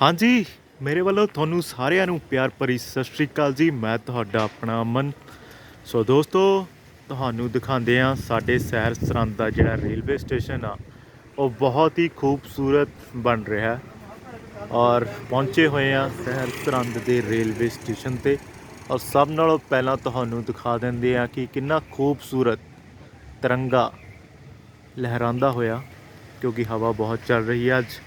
ਹਾਂਜੀ, ਮੇਰੇ ਵੱਲੋਂ ਤੁਹਾਨੂੰ ਸਾਰਿਆਂ ਨੂੰ ਪਿਆਰ ਭਰੀ ਸਤਿ ਸ਼੍ਰੀ ਅਕਾਲ ਜੀ। ਮੈਂ ਤੁਹਾਡਾ ਆਪਣਾ ਅਮਨ। ਸੋ ਦੋਸਤੋ, ਤੁਹਾਨੂੰ ਦਿਖਾਉਂਦੇ ਆ ਸਾਡੇ ਸ਼ਹਿਰ ਸਰਹੰਦ ਦਾ ਜਿਹੜਾ ਰੇਲਵੇ ਸਟੇਸ਼ਨ ਆ, ਉਹ ਬਹੁਤ ਹੀ ਖੂਬਸੂਰਤ ਬਣ ਰਿਹਾ ਹੈ। ਔਰ ਪਹੁੰਚੇ ਹੋਏ ਆ ਸ਼ਹਿਰ ਸਰਹੰਦ ਦੇ ਰੇਲਵੇ ਸਟੇਸ਼ਨ ਤੇ। ਔਰ ਸਭ ਨਾਲੋਂ ਪਹਿਲਾਂ ਤੁਹਾਨੂੰ ਦਿਖਾ ਦਿੰਦੇ ਆ ਕਿ ਕਿੰਨਾ ਖੂਬਸੂਰਤ ਤਿਰੰਗਾ ਲਹਿਰਾਂਦਾ ਹੋਇਆ, ਕਿਉਂਕਿ ਹਵਾ ਬਹੁਤ ਚੱਲ ਰਹੀ ਹੈ ਅੱਜ।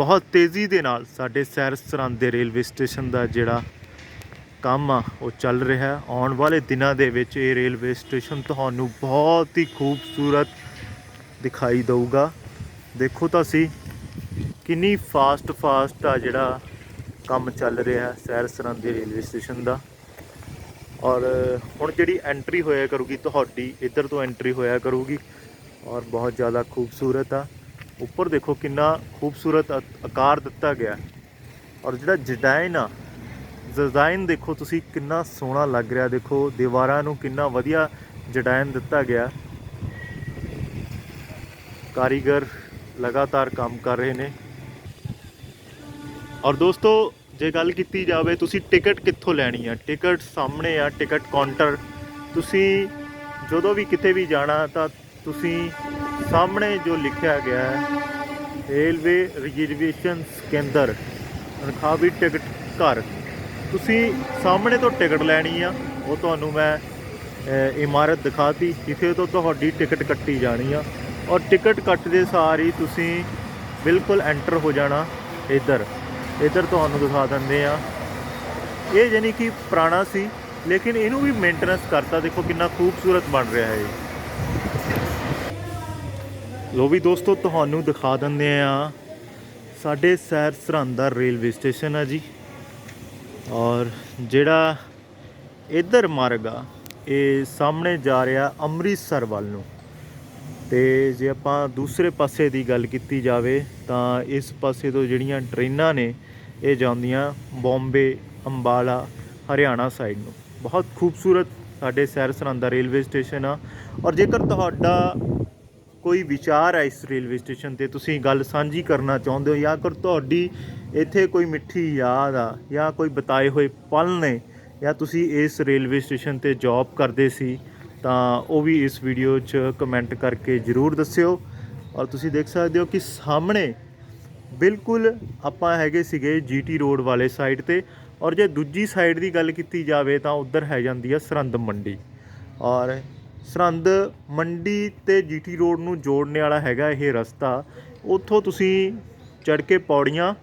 ਬਹੁਤ ਤੇਜ਼ੀ ਦੇ ਨਾਲ ਸਾਡੇ ਸੈਰ ਸਰਹੰਦ ਦੇ ਰੇਲਵੇ ਸਟੇਸ਼ਨ ਦਾ ਜਿਹੜਾ ਕੰਮ ਆ, ਉਹ ਚੱਲ ਰਿਹਾ ਆਉਣ ਵਾਲੇ ਦਿਨਾਂ ਦੇ ਵਿੱਚ ਇਹ ਰੇਲਵੇ ਸਟੇਸ਼ਨ ਤੁਹਾਨੂੰ ਬਹੁਤ ਹੀ ਖੂਬਸੂਰਤ ਦਿਖਾਈ ਦੇਊਗਾ। ਦੇਖੋ ਤਾਂ ਸੀ ਕਿੰਨੀ ਫਾਸਟ ਫਾਸਟ ਆ ਜਿਹੜਾ ਕੰਮ ਚੱਲ ਰਿਹਾ ਸੈਰ ਸ਼ਹਿਰ ਦੇ ਰੇਲਵੇ ਸਟੇਸ਼ਨ ਦਾ। ਔਰ ਹੁਣ ਜਿਹੜੀ ਐਂਟਰੀ ਹੋਇਆ ਕਰੂਗੀ, ਤੁਹਾਡੀ ਇੱਧਰ ਤੋਂ ਐਂਟਰੀ ਹੋਇਆ ਕਰੂਗੀ ਔਰ ਬਹੁਤ ਜ਼ਿਆਦਾ ਖੂਬਸੂਰਤ ਆ। ਉੱਪਰ ਦੇਖੋ ਕਿੰਨਾ ਖੂਬਸੂਰਤ ਆ- ਆਕਾਰ ਦਿੱਤਾ ਗਿਆ। ਔਰ ਜਿਹੜਾ ਡਿਜ਼ਾਈਨ ਆ ਡਿਜ਼ਾਈਨ ਦੇਖੋ ਤੁਸੀਂ ਕਿੰਨਾ ਸੋਹਣਾ ਲੱਗ ਰਿਹਾ। ਦੇਖੋ ਦੀਵਾਰਾਂ ਨੂੰ ਕਿੰਨਾ ਵਧੀਆ ਡਿਜ਼ਾਈਨ ਦਿੱਤਾ ਗਿਆ। ਕਾਰੀਗਰ ਲਗਾਤਾਰ ਕੰਮ ਕਰ ਰਹੇ ਨੇ। ਔਰ ਦੋਸਤੋ, ਜੇ ਗੱਲ ਕੀਤੀ ਜਾਵੇ, ਤੁਸੀਂ ਟਿਕਟ ਕਿੱਥੋਂ ਲੈਣੀ ਆ? ਟਿਕਟ ਸਾਹਮਣੇ ਆ, ਟਿਕਟ ਕਾਊਂਟਰ। ਤੁਸੀਂ ਜਦੋਂ ਵੀ ਕਿਤੇ ਵੀ ਜਾਣਾ ਤਾਂ ਤੁਸੀਂ ਸਾਹਮਣੇ ਜੋ ਲਿਖਿਆ ਗਿਆ ਹੈ, ਰੇਲਵੇ ਰਿਜ਼ਰਵੇਸ਼ਨ ਕੇਂਦਰ ਅਨਖਾਵੀ ਟਿਕਟ ਘਰ। ਤੁਸੀਂ ਸਾਹਮਣੇ ਤੋਂ ਟਿਕਟ ਲੈਣੀ ਆ, ਉਹ ਤੁਹਾਨੂੰ ਮੈਂ ਇਮਾਰਤ ਦਿਖਾਤੀ, ਜਿੱਥੇ ਤੋਂ ਤੁਹਾਡੀ ਟਿਕਟ ਕੱਟੀ ਜਾਣੀ ਆ। ਔਰ ਟਿਕਟ ਕੱਟਦੇ ਸਾਰ ਹੀ ਤੁਸੀਂ ਬਿਲਕੁਲ ਐਂਟਰ ਹੋ ਜਾਣਾ ਇੱਧਰ। ਇੱਧਰ ਤੁਹਾਨੂੰ ਦਿਖਾ ਦਿੰਦੇ ਆ। ਇਹ ਯਾਨੀ ਕਿ ਪੁਰਾਣਾ ਸੀ, ਲੇਕਿਨ ਇਹਨੂੰ ਵੀ ਮੇਨਟੇਨੈਂਸ ਕਰਤਾ। ਦੇਖੋ ਕਿੰਨਾ ਖੂਬਸੂਰਤ ਬਣ ਰਿਹਾ ਹੈ ਇਹ। ਲੋ ਵੀ ਦੋਸਤੋ, ਤੁਹਾਨੂੰ ਦਿਖਾ ਦਿੰਦੇ ਆ ਸਾਡੇ ਸੈਰ ਸਰਹੰਦ ਦਾ ਰੇਲਵੇ ਸਟੇਸ਼ਨ ਆ ਜੀ। ਔਰ ਜਿਹੜਾ ਇਧਰ ਮਾਰਗ ਆ, ਇਹ ਸਾਹਮਣੇ ਜਾ ਰਿਹਾ ਅੰਮ੍ਰਿਤਸਰ ਵੱਲ ਨੂੰ। ਤੇ ਜੇ ਆਪਾਂ ਦੂਸਰੇ ਪਾਸੇ ਦੀ ਗੱਲ ਕੀਤੀ ਜਾਵੇ, ਤਾਂ ਇਸ ਪਾਸੇ ਤੋਂ ਜਿਹੜੀਆਂ ਟ੍ਰੇਨਾਂ ਨੇ, ਇਹ ਜਾਂਦੀਆਂ ਬੰਬੇ, ਅੰਬਾਲਾ, ਹਰਿਆਣਾ ਸਾਈਡ ਨੂੰ। ਬਹੁਤ ਖੂਬਸੂਰਤ ਸਾਡੇ ਸੈਰ ਸਰਹੰਦ ਦਾ ਰੇਲਵੇ ਸਟੇਸ਼ਨ ਆ। ਔਰ ਜੇਕਰ ਤੁਹਾਡਾ ਕੋਈ ਵਿਚਾਰ ਹੈ ਇਸ ਰੇਲਵੇ ਸਟੇਸ਼ਨ ਤੇ? ਤੁਸੀਂ ਗੱਲ ਸਾਂਝੀ ਕਰਨਾ ਚਾਹੁੰਦੇ ਹੋ ਜਾਂ ਕਰ ਤੁਹਾਡੀ ਇੱਥੇ ਕੋਈ ਮਿੱਠੀ ਯਾਦ ਆ ਜਾਂ ਕੋਈ ਬਤਾਏ ਹੋਏ ਪਲ ਨੇ ਜਾਂ ਤੁਸੀਂ ਇਸ ਰੇਲਵੇ ਸਟੇਸ਼ਨ ਤੇ ਜੌਬ ਕਰਦੇ ਸੀ ਤਾਂ ਉਹ ਵੀ ਇਸ ਵੀਡੀਓ 'ਚ ਕਮੈਂਟ ਕਰਕੇ ਜਰੂਰ ਦੱਸਿਓ। ਔਰ ਤੁਸੀਂ ਦੇਖ ਸਕਦੇ ਹੋ ਕਿ ਸਾਹਮਣੇ ਬਿਲਕੁਲ ਆਪਾਂ ਹੈਗੇ ਸੀਗੇ ਜੀਟੀ ਰੋਡ ਵਾਲੇ ਸਾਈਡ ਤੇ ਔਰ ਜੇ ਦੂਜੀ ਸਾਈਡ ਦੀ ਗੱਲ ਕੀਤੀ ਜਾਵੇ ਤਾਂ ਉੱਧਰ ਹੈ ਜਾਂਦੀ ਆ ਸਰਹੰਦ ਮੰਡੀ। ਔਰ ਸਰਹੰਦ ਮੰਡੀ ਤੇ ਜੀਟੀ ਰੋਡ ਨੂੰ ਜੋੜਨ ਵਾਲਾ ਹੈਗਾ ਇਹ ਰਸਤਾ। ਉੱਥੋਂ ਤੁਸੀਂ ਚੜ ਕੇ ਪੌੜੀਆਂ,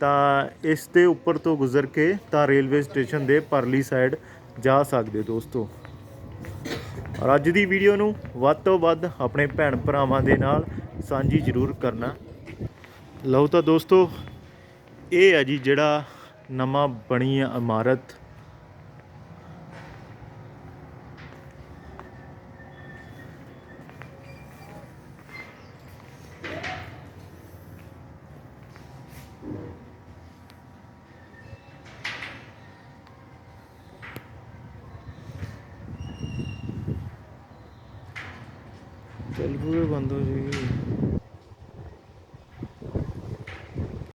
ਤਾਂ ਇਸ ਦੇ ਉੱਪਰ ਤੋਂ ਗੁਜ਼ਰ ਕੇ ਤਾਂ ਰੇਲਵੇ ਸਟੇਸ਼ਨ ਦੇ ਪਰਲੀ ਸਾਈਡ ਜਾ ਸਕਦੇ ਹੋ ਦੋਸਤੋ। ਔਰ ਅੱਜ ਦੀ ਵੀਡੀਓ ਨੂੰ ਵੱਧ ਤੋਂ ਵੱਧ ਆਪਣੇ ਭੈਣ ਭਰਾਵਾਂ ਦੇ ਨਾਲ ਸਾਂਝੀ ਜ਼ਰੂਰ ਕਰਨਾ। ਲਓ ਤਾਂ ਦੋਸਤੋ, ਇਹ ਹੈ ਜੀ ਜਿਹੜਾ ਨਵਾਂ ਬਣੀ ਆ ਇਮਾਰਤ ਚੱਲ ਪੂਰੇ ਬੰਦ ਹੋ ਜਾਏਗੀ।